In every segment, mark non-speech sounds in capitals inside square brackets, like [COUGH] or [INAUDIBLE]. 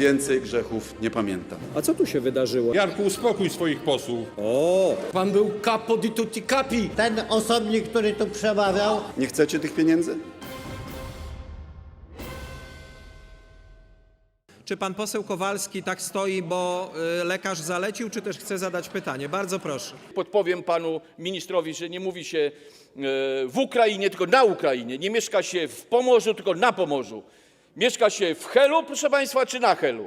więcej grzechów nie pamiętam. A co tu się wydarzyło? Jarku, uspokój swoich posłów. O, pan był capo di tutti capi. Ten osobnik, który tu przemawiał, Nie chcecie tych pieniędzy? Czy pan poseł Kowalski tak stoi, bo y, lekarz zalecił, czy też chce zadać pytanie? Bardzo proszę. Podpowiem panu ministrowi, że nie mówi się e, w Ukrainie, tylko na Ukrainie. Nie mieszka się w Pomorzu, tylko na Pomorzu. Mieszka się w Helu, proszę państwa, czy na Helu?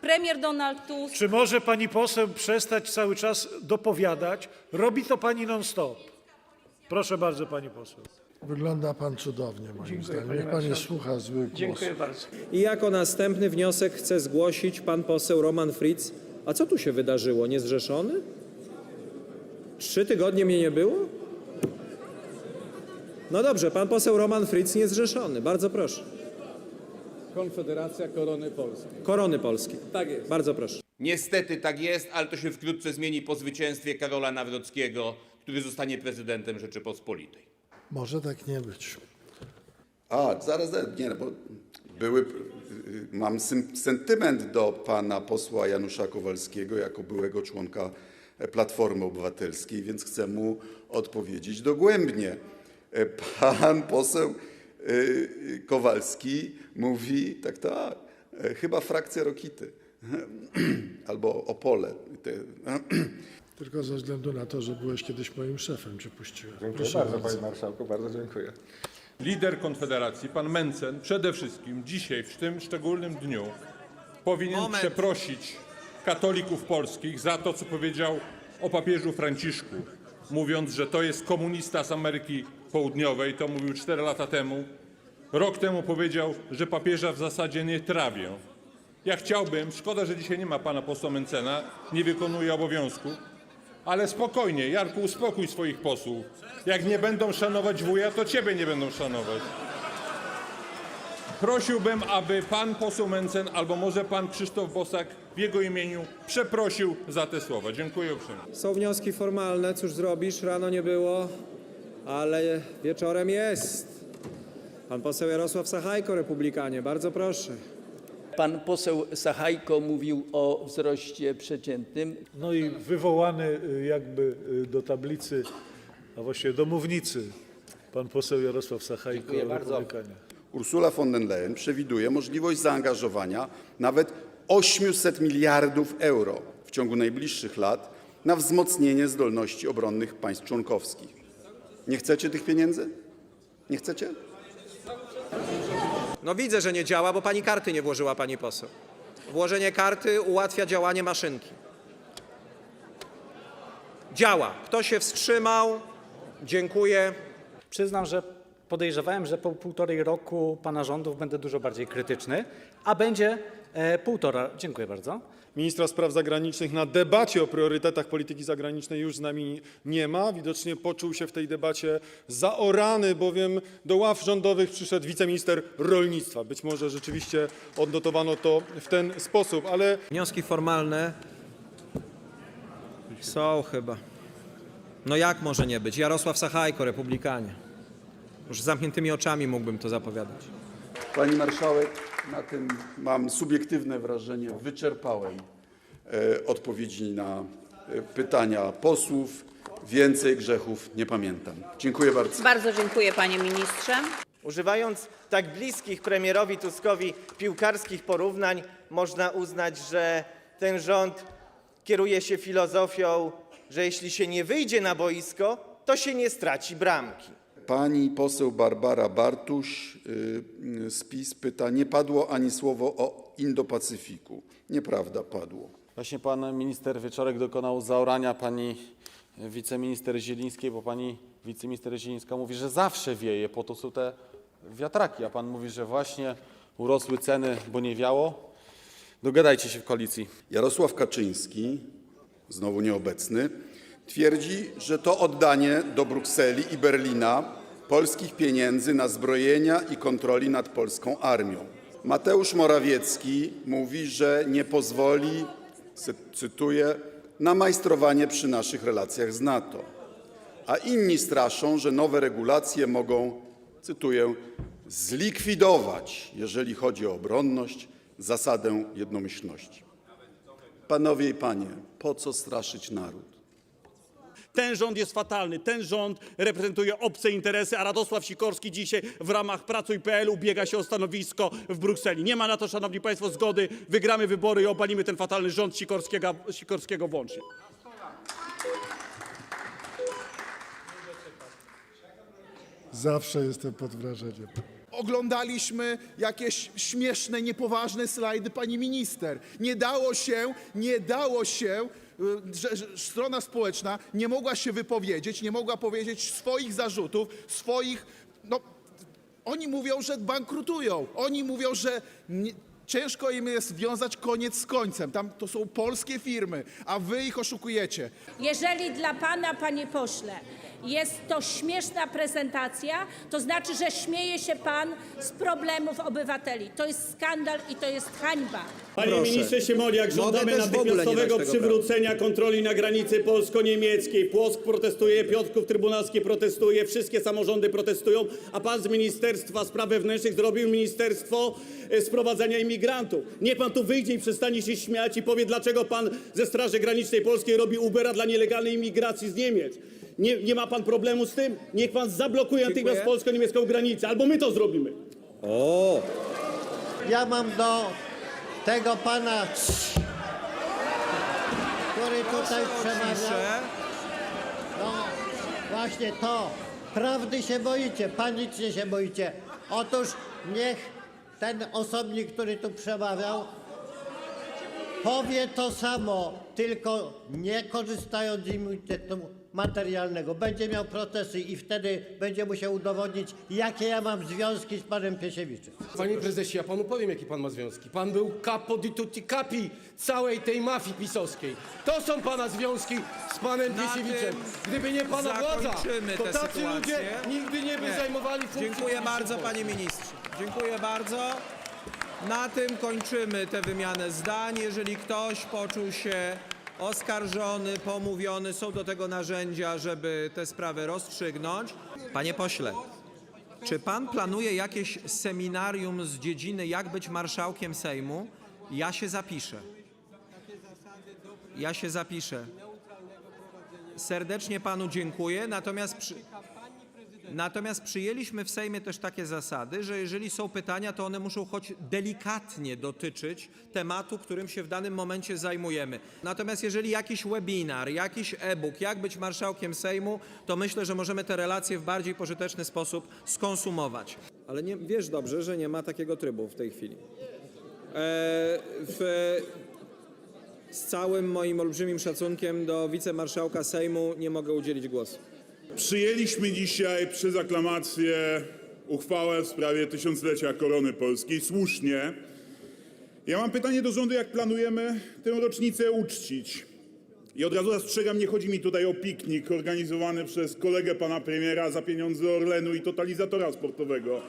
Premier Donald Tusk Czy może pani poseł przestać cały czas dopowiadać? Robi to pani non-stop. Proszę bardzo, pani poseł. Wygląda pan cudownie, moim zdaniem. Niech pan nie słucha złych głosów. I jako następny wniosek chce zgłosić pan poseł Roman Fritz. A co tu się wydarzyło? Niezrzeszony? Trzy tygodnie mnie nie było? No dobrze, pan poseł Roman Fritz niezrzeszony. Bardzo proszę. Konfederacja Korony Polskiej. Korony Polskiej. Tak jest. Bardzo proszę. Niestety tak jest, ale to się wkrótce zmieni po zwycięstwie Karola Nawrockiego, który zostanie prezydentem Rzeczypospolitej. Może tak nie być. A, zaraz, nie, no bo były, y, mam sym, sentyment do pana posła Janusza Kowalskiego jako byłego członka Platformy Obywatelskiej, więc chcę mu odpowiedzieć dogłębnie. E, Pan poseł y, Kowalski mówi, tak, tak, e, chyba frakcja Rokity [CLEARS THROAT] albo Opole. [CLEARS THROAT] Tylko ze względu na to, że byłeś kiedyś moim szefem, cię puściłem. Dziękuję Proszę bardzo, bardzo. panie marszałku, bardzo dziękuję. Lider Konfederacji, pan Mencen, przede wszystkim dzisiaj, w tym szczególnym dniu, powinien Moment. przeprosić katolików polskich za to, co powiedział o papieżu Franciszku, mówiąc, że to jest komunista z Ameryki Południowej. To mówił 4 lata temu. Rok temu powiedział, że papieża w zasadzie nie trawię. Ja chciałbym, szkoda, że dzisiaj nie ma pana posła Mencena, nie wykonuje obowiązku, ale spokojnie, Jarku, uspokój swoich posłów. Jak nie będą szanować wuja, to ciebie nie będą szanować. Prosiłbym, aby pan poseł Mencen albo może pan Krzysztof Bosak w jego imieniu przeprosił za te słowa. Dziękuję uprzejmie. Są wnioski formalne, cóż zrobisz? Rano nie było, ale wieczorem jest. Pan poseł Jarosław Sachajko, Republikanie. Bardzo proszę. pan poseł Sachajko mówił o wzroście przeciętnym. No i wywołany y, jakby y, do tablicy, a właściwie do mównicy, pan poseł Jarosław Sachajko, Dziękuję bardzo. Republikanie. Ursula von der Leyen przewiduje możliwość zaangażowania nawet 800 miliardów euro w ciągu najbliższych lat na wzmocnienie zdolności obronnych państw członkowskich. Nie chcecie tych pieniędzy? Nie chcecie? No widzę, że nie działa, bo pani karty nie włożyła, pani poseł. Włożenie karty ułatwia działanie maszynki. Działa. Kto się wstrzymał? Dziękuję. Przyznam, że podejrzewałem, że po półtorej roku pana rządów będę dużo bardziej krytyczny, a będzie e, półtora. Dziękuję bardzo. Ministra spraw zagranicznych na debacie o priorytetach polityki zagranicznej już z nami nie ma. Widocznie poczuł się w tej debacie zaorany, bowiem do ław rządowych przyszedł wiceminister rolnictwa. Być może rzeczywiście odnotowano to w ten sposób, ale Wnioski formalne są chyba. No jak może nie być? Jarosław Sachajko, Republikanie. Już z zamkniętymi oczami mógłbym to zapowiadać. Pani marszałek, na tym mam subiektywne wrażenie, wyczerpałem e, odpowiedzi na e, pytania posłów. Więcej grzechów nie pamiętam. Dziękuję bardzo. Bardzo dziękuję panie ministrze. Używając tak bliskich premierowi Tuskowi piłkarskich porównań, można uznać, że ten rząd kieruje się filozofią, że jeśli się nie wyjdzie na boisko, to się nie straci bramki. Pani poseł Barbara Bartuś y, z PiS pyta, nie padło ani słowo o Indo-Pacyfiku. Nieprawda, padło. właśnie pan minister Wieczorek dokonał zaorania pani wiceminister Zielińskiej, bo pani wiceminister Zielińska mówi, że zawsze wieje, po to są te wiatraki, a pan mówi, że właśnie urosły ceny, bo nie wiało. Dogadajcie się w koalicji. Jarosław Kaczyński, znowu nieobecny, twierdzi, że to oddanie do Brukseli i Berlina polskich pieniędzy na zbrojenia i kontroli nad polską armią. Mateusz Morawiecki mówi, że nie pozwoli, cy- cytuję, na majstrowanie przy naszych relacjach z NATO. A inni straszą, że nowe regulacje mogą, cytuję, zlikwidować, jeżeli chodzi o obronność, zasadę jednomyślności. Panowie i panie, po co straszyć naród? Ten rząd jest fatalny. Ten rząd reprezentuje obce interesy, a Radosław Sikorski dzisiaj w ramach Pracuj.pl ubiega się o stanowisko w Brukseli. Nie ma na to, szanowni państwo, zgody. Wygramy wybory i obalimy ten fatalny rząd Sikorskiego, Sikorskiego włącznie. Zawsze jestem pod wrażeniem. Oglądaliśmy jakieś śmieszne, niepoważne slajdy pani minister. Nie dało się, nie dało się, że, że strona społeczna nie mogła się wypowiedzieć, nie mogła powiedzieć swoich zarzutów, swoich, no, oni mówią, że bankrutują. Oni mówią, że nie, ciężko im jest wiązać koniec z końcem. Tam to są polskie firmy, a wy ich oszukujecie. Jeżeli dla pana, panie pośle, jest to śmieszna prezentacja, to znaczy, że śmieje się pan z problemów obywateli. To jest skandal i to jest hańba. Panie Proszę. ministrze Siemoniak, żądamy też w ogóle nie natychmiastowego dać tego przywrócenia kontroli na granicy polsko-niemieckiej. Płock protestuje, Piotrków Trybunalski protestuje, wszystkie samorządy protestują, a pan z Ministerstwa Spraw Wewnętrznych zrobił Ministerstwo e, Sprowadzania Imigrantów. Niech pan tu wyjdzie i przestanie się śmiać i powie, dlaczego pan ze Straży Granicznej Polskiej robi Ubera dla nielegalnej imigracji z Niemiec. Nie, nie ma pan problemu z tym? Niech pan zablokuje natychmiast Dziękuję. polsko-niemiecką granicę, albo my to zrobimy. O, Ja mam do tego pana, który tutaj przemawiał. Ciszę. No właśnie to. Prawdy się boicie, panicznie się boicie. Otóż niech ten osobnik, który tu przemawiał, powie to samo, tylko nie korzystając z immunitetu materialnego. Będzie miał protesty i wtedy będzie musiał udowodnić, jakie ja mam związki z panem Piesiewiczem. Panie prezesie, ja panu powiem, jakie pan ma związki. Pan był capo di tutti capi całej tej mafii pisowskiej. To są pana związki z panem Na Piesiewiczem. tym Gdyby nie pana władza, zakończymy to tę tacy sytuację. ludzie nigdy nie by Nie. zajmowali funkcji. Dziękuję bardzo, panie ministrze. Dziękuję bardzo. Na tym kończymy tę wymianę zdań. Jeżeli ktoś poczuł się oskarżony, pomówiony, są do tego narzędzia, żeby tę sprawę rozstrzygnąć. Panie pośle, czy pan planuje jakieś seminarium z dziedziny, jak być marszałkiem Sejmu? Ja się zapiszę. Ja się zapiszę. Serdecznie panu dziękuję, natomiast przy... Natomiast przyjęliśmy w Sejmie też takie zasady, że jeżeli są pytania, to one muszą choć delikatnie dotyczyć tematu, którym się w danym momencie zajmujemy. Natomiast jeżeli jakiś webinar, jakiś e-book, jak być marszałkiem Sejmu, to myślę, że możemy te relacje w bardziej pożyteczny sposób skonsumować. ale nie, wiesz dobrze, że nie ma takiego trybu w tej chwili. E, w, z całym moim olbrzymim szacunkiem do wicemarszałka Sejmu nie mogę udzielić głosu. Przyjęliśmy dzisiaj przez aklamację uchwałę w sprawie tysiąclecia korony polskiej. Słusznie. Ja mam pytanie do rządu, jak planujemy tę rocznicę uczcić. I od razu zastrzegam, nie chodzi mi tutaj o piknik organizowany przez kolegę pana premiera za pieniądze Orlenu i totalizatora sportowego.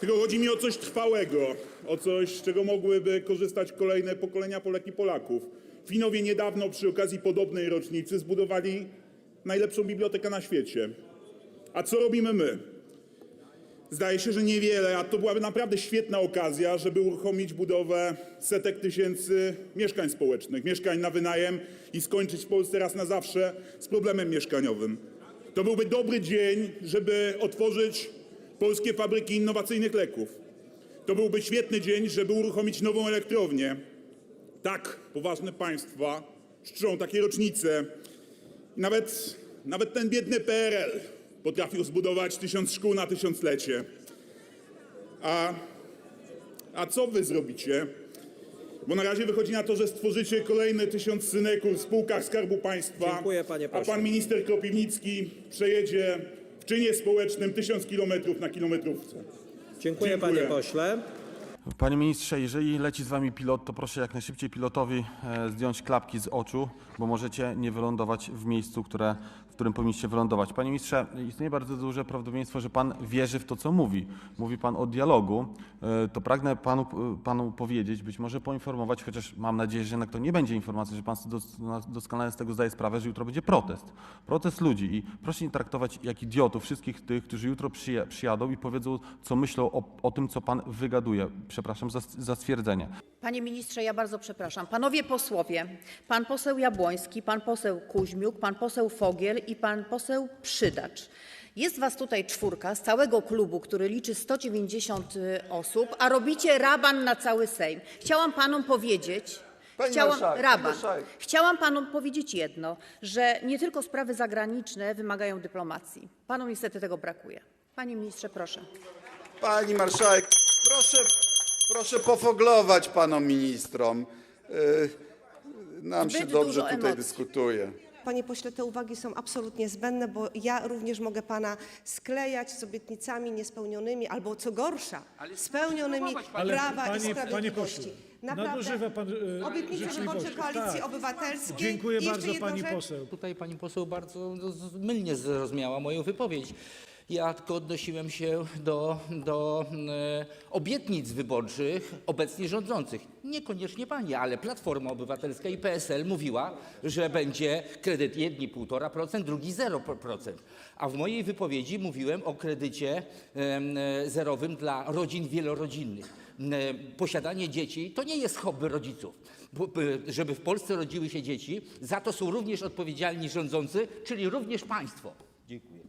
Tylko chodzi mi o coś trwałego, o coś, z czego mogłyby korzystać kolejne pokolenia Polek i Polaków. Finowie niedawno przy okazji podobnej rocznicy zbudowali najlepszą bibliotekę na świecie. A co robimy my? Zdaje się, że niewiele, a to byłaby naprawdę świetna okazja, żeby uruchomić budowę setek tysięcy mieszkań społecznych, mieszkań na wynajem i skończyć w Polsce raz na zawsze z problemem mieszkaniowym. To byłby dobry dzień, żeby otworzyć polskie fabryki innowacyjnych leków. To byłby świetny dzień, żeby uruchomić nową elektrownię. Tak, poważne państwa czczą takie rocznice. Nawet, nawet ten biedny PRL potrafił zbudować tysiąc szkół na tysiąclecie. A, a co wy zrobicie? Bo na razie wychodzi na to, że stworzycie kolejny tysiąc synekur w spółkach Skarbu Państwa. Dziękuję, panie A pośle. pan minister Kropiwnicki przejedzie w czynie społecznym tysiąc kilometrów na kilometrówce. Dziękuję, Dziękuję. panie pośle. Panie ministrze, jeżeli leci z wami pilot, to proszę jak najszybciej pilotowi e, zdjąć klapki z oczu, bo możecie nie wylądować w miejscu, które którym powinniście wylądować. Panie ministrze, istnieje bardzo duże prawdopodobieństwo, że pan wierzy w to, co mówi. Mówi pan o dialogu. E, To pragnę panu, panu powiedzieć, być może poinformować, chociaż mam nadzieję, że jednak to nie będzie informacja, że pan doskonale z tego zdaje sprawę, że jutro będzie protest. Protest ludzi i proszę nie traktować jak idiotów wszystkich tych, którzy jutro przyja- przyjadą i powiedzą, co myślą o, o tym, co pan wygaduje. Przepraszam za, za stwierdzenie. Panie ministrze, ja bardzo przepraszam. Panowie posłowie, pan poseł Jabłoński, pan poseł Kuźmiuk, pan poseł Fogiel i pan poseł Przydacz. Jest was tutaj czwórka z całego klubu, który liczy 190 osób, a robicie raban na cały Sejm. Chciałam panom powiedzieć, Pani chciałam, marszałek, pani raban. marszałek. Chciałam panom powiedzieć jedno, że nie tylko sprawy zagraniczne wymagają dyplomacji. Panom niestety tego brakuje. Panie ministrze, proszę. Pani marszałek, proszę, proszę pofoglować panom ministrom. Yy, Nam się Zbyt dobrze dużo tutaj emocji. dyskutuje. Panie pośle, te uwagi są absolutnie zbędne, bo ja również mogę pana sklejać z obietnicami niespełnionymi, albo co gorsza, spełnionymi Ale Prawa i panie- panie Sprawiedliwości. pośle, nadużywa pan, e, obietnice życzliwości. wyborcze Koalicji Tak. Obywatelskiej. Dziękuję I jeszcze bardzo pani rzecz. poseł. Tutaj pani poseł bardzo z- z- mylnie zrozumiała moją wypowiedź. Ja tylko odnosiłem się do, do e, obietnic wyborczych obecnie rządzących. Niekoniecznie pani, ale Platforma Obywatelska i PSL mówiła, że będzie kredyt jedni 1,5%, drugi 0%. A w mojej wypowiedzi mówiłem o kredycie e, zerowym dla rodzin wielorodzinnych. E, Posiadanie dzieci to nie jest hobby rodziców. Żeby w Polsce rodziły się dzieci, za to są również odpowiedzialni rządzący, czyli również państwo. Dziękuję.